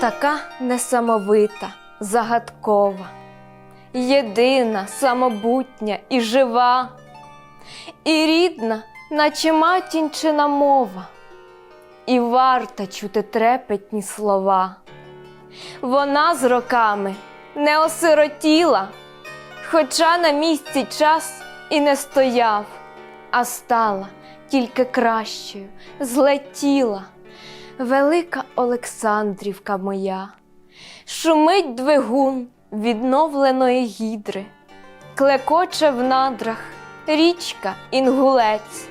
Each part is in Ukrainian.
така несамовита, загадкова, єдина, самобутня і жива, і рідна, наче матінчина мова, і варта чути трепетні слова. Вона з роками не осиротіла, хоча на місці час і не стояв, а стала тільки кращою, злетіла. Велика Олександрівка моя, шумить двигун відновленої гідри, клекоче в надрах річка інгулець,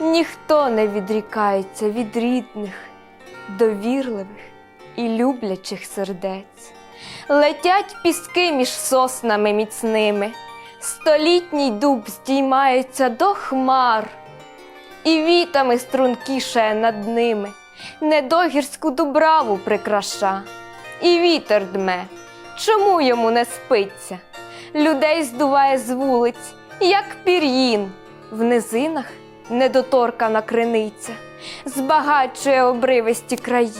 ніхто не відрікається від рідних, довірливих і люблячих сердець. Летять піски між соснами міцними, столітній дуб здіймається до хмар, і вітами стрункішає над ними, недогірську дубраву прикраша, і вітер дме, чому йому не спиться? Людей здуває з вулиць, як пір'їн, в низинах недоторкана криниця, збагачує обривисті краї.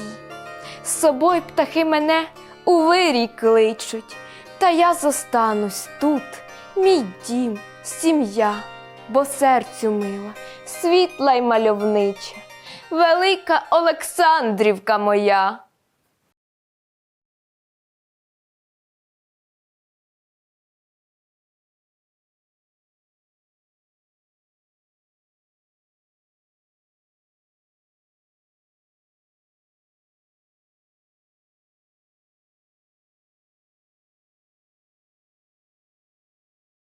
З собою птахи мене у вирій кличуть, та я зостанусь тут, мій дім, сім'я, бо серцю мила, світла й мальовнича, велика Олександрівка моя.